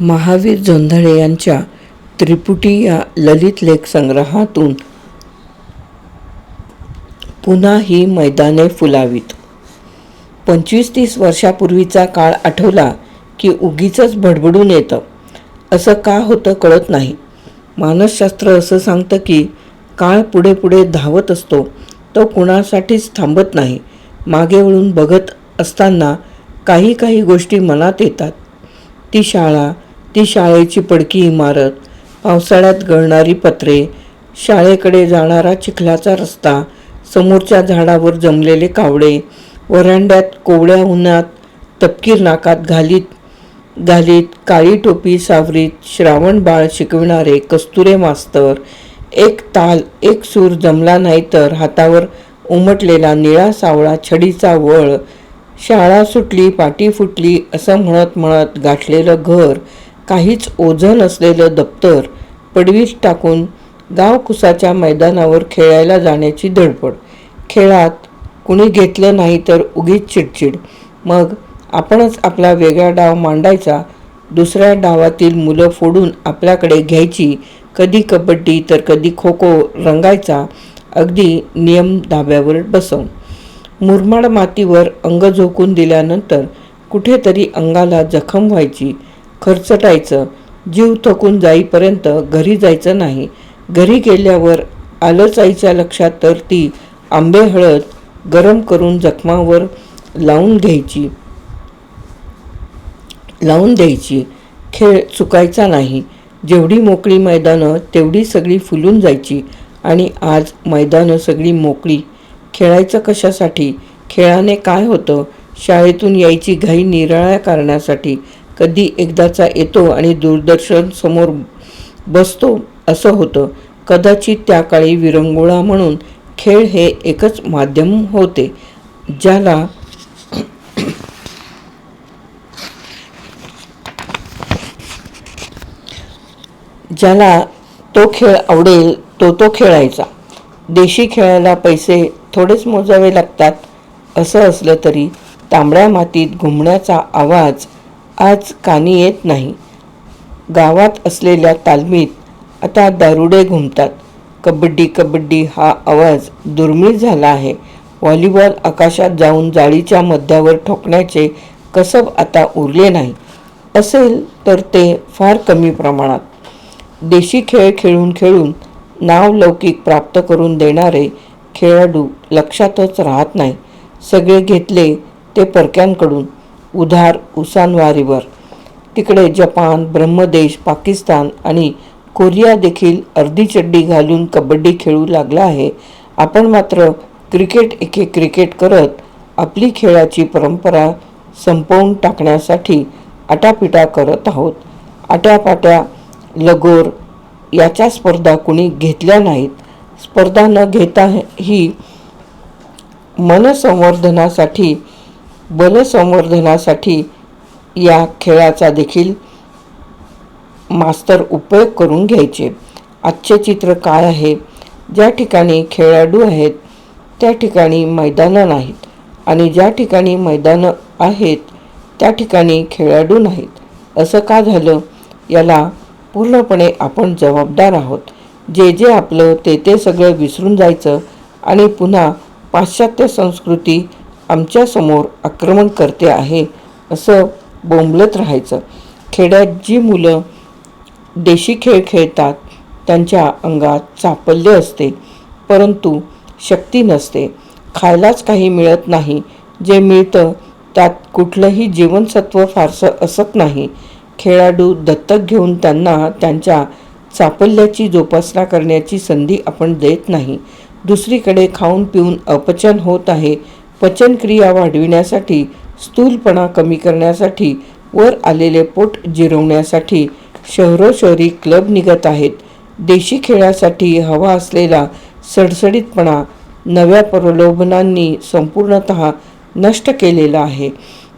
महावीर जोंधळे यांच्या त्रिपुटी या ललित लेख संग्रहातून पुन्हा ही मैदाने फुलावीत. पंचवीस तीस वर्षापूर्वीचा काळ आठवला की उगीचंच भडबडून येतं. असं का होतं कळत नाही. मानसशास्त्र असं सांगतं की काळ पुढे पुढे धावत असतो तो कुणासाठीच थांबत नाही. मागे वळून बघत असताना काही काही गोष्टी मनात येतात. ती शाळा ती शाळेची पडकी इमारत पावसाळ्यात गळणारी पत्रे शाळेकडे जाणारा चिखलाचा रस्ता समोरच्या झाडावर जमलेले कावडे वरांड्यात कोवळ्या उन्हात तपकीर नाकात घालीत घालीत काळी टोपी सावरीत श्रावण बाळ शिकविणारे कस्तुरे मास्तर एक ताल एक सूर जमला नाही तर हातावर उमटलेला निळा सावळा छडीचा वळ शाळा सुटली पाटी फुटली असं म्हणत म्हणत गाठलेलं घर काहीच ओझं नसलेलं दप्तर पडवीत टाकून गावकुसाच्या मैदानावर खेळायला जाण्याची धडपड. खेळात कुणी घेतलं नाही तर उगीच चिडचिड. मग आपणच आपला वेगळा डाव मांडायचा दुसऱ्या डावातील मुलं फोडून आपल्याकडे घ्यायची कधी कबड्डी तर कधी खो खो रंगायचा अगदी नियम धाब्यावर बसवून. मुरमाड मातीवर अंग झोकून दिल्यानंतर कुठेतरी अंगाला जखम व्हायची. खरचटायचं जीव थकून जाईपर्यंत घरी जायचं नाही. घरी गेल्यावर आलंच आईच्या लक्षात तर ती आंबे हळद गरम करून जखमावर लावून घ्यायची. लावून द्यायची. खेळ चुकायचा नाही. जेवढी मोकळी मैदानं तेवढी सगळी फुलून जायची. आणि आज मैदानं सगळी मोकळी. खेळायचं कशासाठी? खेळाने काय होतं? शाळेतून यायची घाई निराळ्या करण्यासाठी कधी एकदाचा येतो आणि दूरदर्शन समोर बसतो असं होतं. कदाचित त्या काळी विरंगुळा म्हणून खेळ हे एकच माध्यम होते ज्याला ज्याला तो खेळ आवडेल तो तो खेळायचा. देशी खेळायला पैसे थोडेच मोजावे लागतात असं असलं तरी तांबड्या मातीत घुमण्याचा आवाज आज कानी येत नाही. गावात असलेल्या तालमीत आता दारुडे घुमतात. कबड्डी कबड्डी हा आवाज दुर्मिळ झाला आहे. व्हॉलीबॉल आकाशात जाऊन जाळीच्या मध्यावर ठोकण्याचे कसब आता उरले नाही. असेल तर ते फार कमी प्रमाणात. देशी खेळ खेळून खेळून नाव लौकिक प्राप्त करून देणारे खेळाडू लक्षातच राहत नाही. सगळे घेतले ते परक्यांकडून. उधार उसानवारीवर तिकडे जपान ब्रह्मदेश पाकिस्तान आणि कोरिया देखील अर्धी चड्डी घालून कबड्डी खेळू लागला आहे. आपण मात्र क्रिकेट एके क्रिकेट करत आपली खेळाची परंपरा संपवून टाकण्यासाठी आटापिटा करत आहोत. आट्यापाट्या लगोर याच्या स्पर्धा कुणी घेतल्या नाहीत. स्पर्धा न घेता ही मनसंवर्धनासाठी बलसंवर्धनासाठी या खेळाचा देखील मास्तर उपयोग करून घ्यायचे. आजचे चित्र काय आहे? ज्या ठिकाणी खेळाडू आहेत त्या ठिकाणी मैदानं नाहीत आणि ज्या ठिकाणी मैदानं आहेत त्या ठिकाणी खेळाडू नाहीत. असं का झालं? याला पूर्णपणे आपण जबाबदार आहोत. जे जे आपलं ते ते सगळं विसरून जायचं आणि पुन्हा पाश्चात्य संस्कृती आमच्यासमोर आक्रमण करते आहे असं बोंबलत राहायचं. खेड्यात जी मुलं देशी खेळ खेळतात त्यांच्या अंगात चापल्य असते परंतु शक्ती नसते. खायलाच काही मिळत नाही. जे मिळतं त्यात कुठलंही जीवनसत्व फारसं असत नाही. खेळाडू दत्तक घेऊन त्यांना त्यांच्या चापल्याची जोपासना करण्याची संधी आपण देत नाही. दुसरीकडे खाऊन पिऊन अपचन होत आहे पचनक्रिया वाढविण्यासाठी स्थूलपणा कमी करण्यासाठी वर आलेले पोट जिरवण्यासाठी शहरोशहरी क्लब निघत आहेत. देशी खेळासाठी हवा असलेला सडसडीतपणा नव्या प्रलोभनांनी संपूर्णत नष्ट केलेला आहे.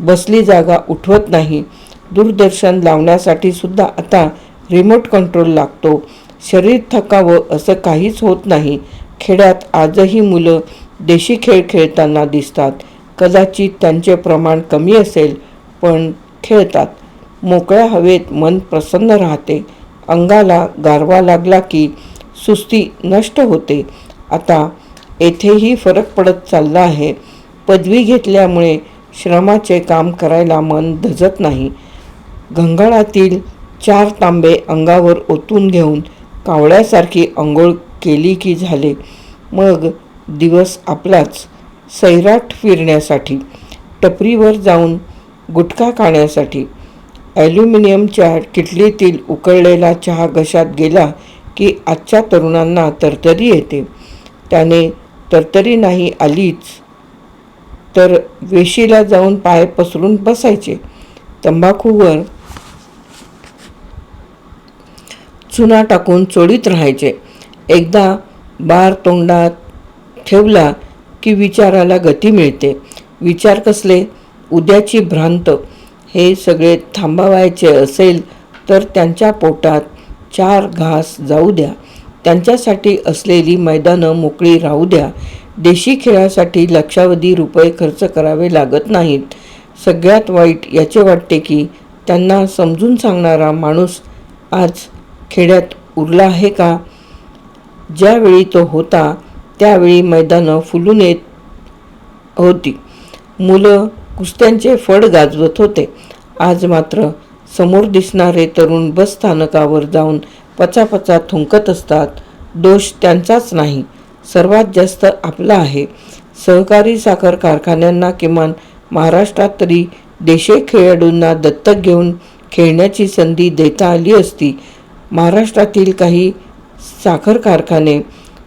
बसली जागा उठवत नाही. दूरदर्शन लावण्यासाठी सुद्धा आता रिमोट कंट्रोल लागतो. शरीर थकावं असं काहीच होत नाही. खेड्यात आजही मुलं देशी खेळ खेळताना दिसतात. कदाचित त्यांचे प्रमाण कमी असेल पण खेळतात. मोकळ्या हवेत मन प्रसन्न राहते. अंगाला गारवा लागला की सुस्ती नष्ट होते. आता येथेही फरक पडत चालला आहे. पदवी घेतल्यामुळे श्रमाचे काम करायला मन धजत नाही. घंगाळातील चार तांबे अंगावर ओतून घेऊन कावळ्यासारखी अंघोळ केली की झाले. मग दिवस आपलाच सैराट फिरण्यासाठी टपरीवर जाऊन गुटखा खाण्यासाठी. ॲल्युमिनियमच्या किटलीतील उकळलेला चहा घशात गेला की आजच्या तरुणांना तरतरी येते. त्याने तरतरी नाही आलीच तर वेशीला जाऊन पाय पसरून बसायचे. तंबाखूवर चुना टाकून चोळीत राहायचे. एकदा बार तोंडात ठेवला की विचाराला गती मिळते. विचार कसले? उद्याची भ्रांत. हे सगळे थांबवायचे असेल तर त्यांच्या पोटात चार घास जाऊ द्या. त्यांच्यासाठी असलेली मैदानं मोकळी राहू द्या. देशी खेळासाठी लक्षावधी रुपये खर्च करावे लागत नाहीत. सगळ्यात वाईट याचे वाटते की त्यांना समजून सांगणारा माणूस आज खेड्यात उरला आहे का? ज्यावेळी तो होता त्यावेळी मैदानं फुलून येत होती. मुलं कुस्त्यांचे फड गाजवत होते. आज मात्र समोर दिसणारे तरुण बस स्थानकावर जाऊन पचापचा थुंकत असतात. दोष त्यांचाच नाही. सर्वात जास्त आपला आहे. सहकारी साखर कारखान्यांना किमान महाराष्ट्रात तरी देशे खेळाडूंना दत्तक घेऊन खेळण्याची संधी देता आली असती. महाराष्ट्रातील काही साखर कारखाने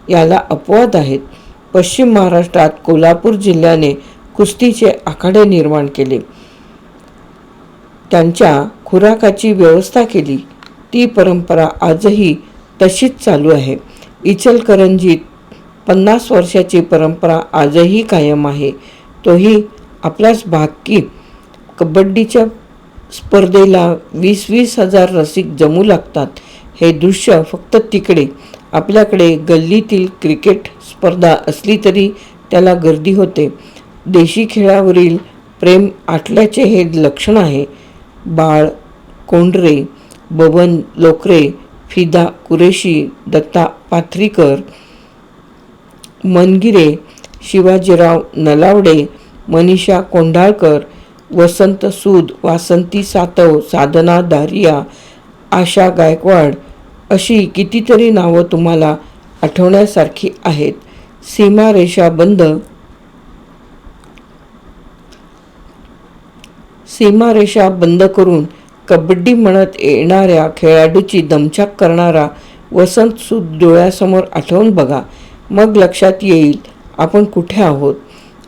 याला अपवाद आहेत. पश्चिम महाराष्ट्रात कोल्हापूर जिल्ह्याने कुस्तीचे आखाडे निर्माण केले. त्यांच्या खुराकाची व्यवस्था केली. ती परंपरा आजही तशीच चालू आहे. इचलकरंजीत पन्नास वर्षाची परंपरा आजही कायम आहे. तोही आपलाच भाग की कबड्डीच्या स्पर्धेला वीस वीस हजार रसिक जमू लागतात. हे दृश्य फक्त तिकडे आपल्याकडे गल्लीतील क्रिकेट स्पर्धा असली तरी त्याला गर्दी होते. देशी खेळावरील प्रेम आटल्याचे हे लक्षण आहे. बाळ कोंडरे बबन लोकरे फिदा कुरेशी दत्ता पाथरीकर मनगिरे शिवाजीराव नलावडे मनीषा कोंढाळकर वसंत सूद वासंती सातव साधना दारिया आशा गायकवाड अशी कितीतरी नावं तुम्हाला आठवण्यासारखी आहेत. सीमारेषा बंद. सीमारेषा बंद करून कबड्डी म्हणत येणाऱ्या खेळाडूची दमछाक करणारा वसंत सूद डोळ्यासमोर आठवून बघा. मग लक्षात येईल आपण कुठे आहोत.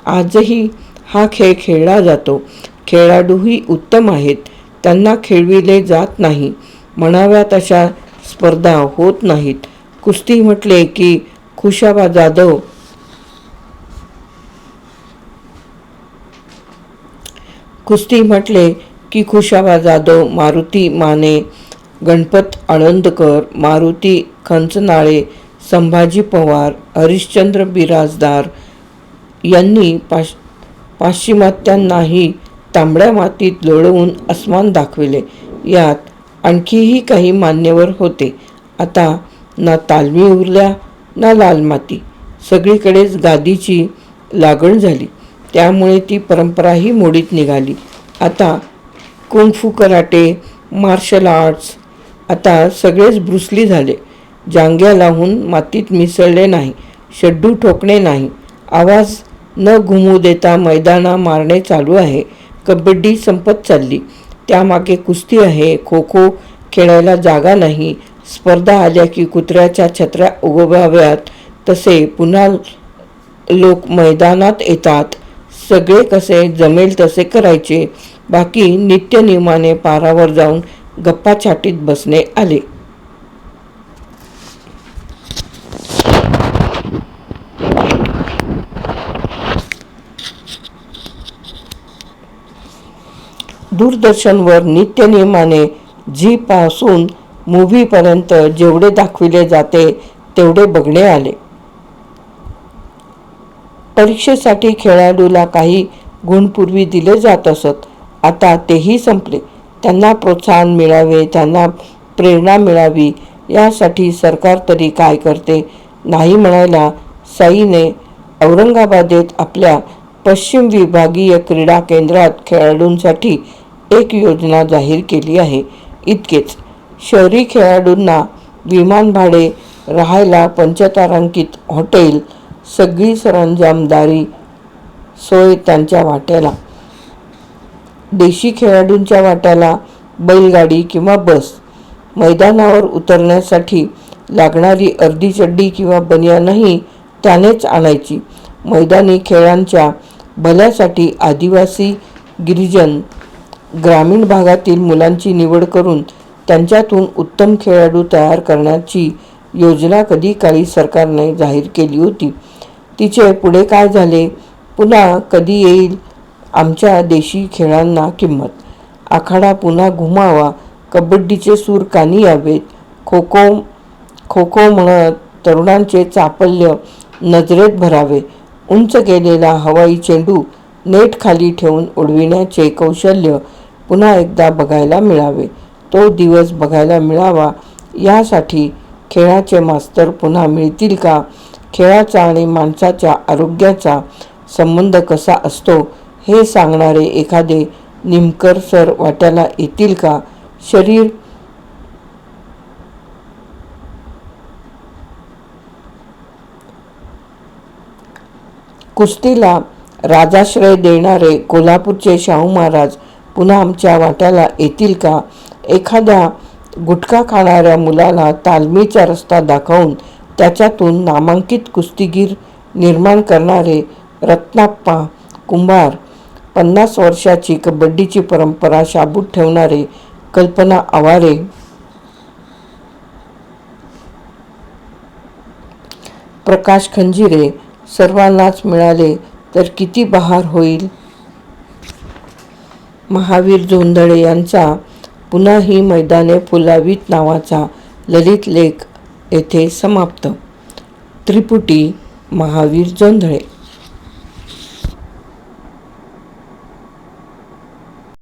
आजही हा खेळ खेळला जातो. खेळाडूही उत्तम आहेत. त्यांना खेळविले जात नाही. म्हणाव्या तशा स्पर्धा होत नाहीत. कुस्ती म्हटले की खुशाबा जाधव कुस्ती म्हटले की खुशाबा जाधव मारुती माने गणपत आळंदकर मारुती खंचनाळे संभाजी पवार हरिश्चंद्र बिराजदार यांनी पाश पाश्चिमात्यांनाही तांबड्या मातीत लोळवून अस्मान दाखविले. यात आणखीही काही मान्यवर होते. आता ना तालमी उरल्या ना लाल माती. सगळीकडेच गादीची लागण झाली. त्यामुळे ती परंपराही मोडीत निघाली. आता कुंगफू कराटे मार्शल आर्ट्स आता सगळेच ब्रुसली झाले. जांग्या लावून मातीत मिसळले नाही शड्डू ठोकणे नाही. आवाज न घुमू देता मैदाना मारणे चालू आहे. कबड्डी संपत चालली. त्यामागे कुस्ती आहे. खो खो खेळायला जागा नाही. स्पर्धा आल्या की कुत्र्याच्या छत्र्या उगवाव्यात. तसे पुन्हा लोक मैदानात येतात. सगळे कसे जमेल तसे करायचे. बाकी नित्यनियमाने पारावर जाऊन गप्पा छाटीत बसणे आले. दूरदर्शनवर नित्यनियमाने झी पासून मूव्हीपर्यंत जेवढे दाखविले जाते तेवढे बघणे आले. परीक्षेसाठी खेळाडूला काही गुण पूर्वी दिले जात असत आता तेही संपले. त्यांना प्रोत्साहन मिळावे त्यांना प्रेरणा मिळावी यासाठी सरकार तरी काय करते? नाही म्हणायला साईने औरंगाबादेत आपल्या पश्चिम विभागीय क्रीडा केंद्रात खेळाडूंसाठी एक योजना जाहीर केली आहे. इतकेच. शहरी खेळाडूंना विमान भाडे राहायला पंचतारांकित हॉटेल सगळी सरंजामदारी सोय त्यांच्या वाट्याला. देशी खेळाडूंच्या वाट्याला बैलगाडी किंवा बस. मैदानावर उतरण्यासाठी लागणारी अर्धी चड्डी किंवा बनियानही त्यानेच आणायची. मैदानी खेळांच्या भल्यासाठी आदिवासी गिरिजन ग्रामीण भागातील मुलांची निवड करून त्यांच्यातून उत्तम खेळाडू तयार करण्याची योजना कधी काळी सरकारने जाहीर केली होती. तिचे पुढे काय झाले? पुन्हा कधी येईल आमच्या देशी खेळांना किंमत? आखाडा पुन्हा घुमावा कबड्डीचे सूर कानी यावेत खो खो खो खो म्हणत तरुणांचे चापल्य नजरेत भरावे. उंच गेलेला हवाई चेंडू नेट खाली ठेवून उडविण्याचे कौशल्य पुन्हा एकदा बघायला मिळावे. तो दिवस बघायला मिळावा. यासाठी खेळाचे मास्तर पुन्हा मिळतील का? खेळाचा आणि माणसाच्या आरोग्याचा संबंध कसा असतो? हे सांगणारे एखादे निमकर सर वाट्याला येतील का? शरीर कुस्तीला राजाश्रय देणारे कोल्हापूरचे शाहू महाराज पुन्हा आमच्या वाट्याला येतील का? एखाद्या गुटखा खाणाऱ्या मुलाला तालमीचा रस्ता दाखवून त्याच्यातून नामांकित कुस्तीगीर निर्माण करणारे रत्नाप्पा कुंभार पन्नास वर्षाची कबड्डीची परंपरा शाबूत ठेवणारे कल्पना आवारे. प्रकाश खंजिरे सर्वांनाच मिळाले तर किती बहार होईल? महावीर जोंधळे यांचा पुन्हा ही मैदाने फुलावीत नावाचा ललित लेख येथे समाप्त. त्रिपुटी महावीर जोंधळे.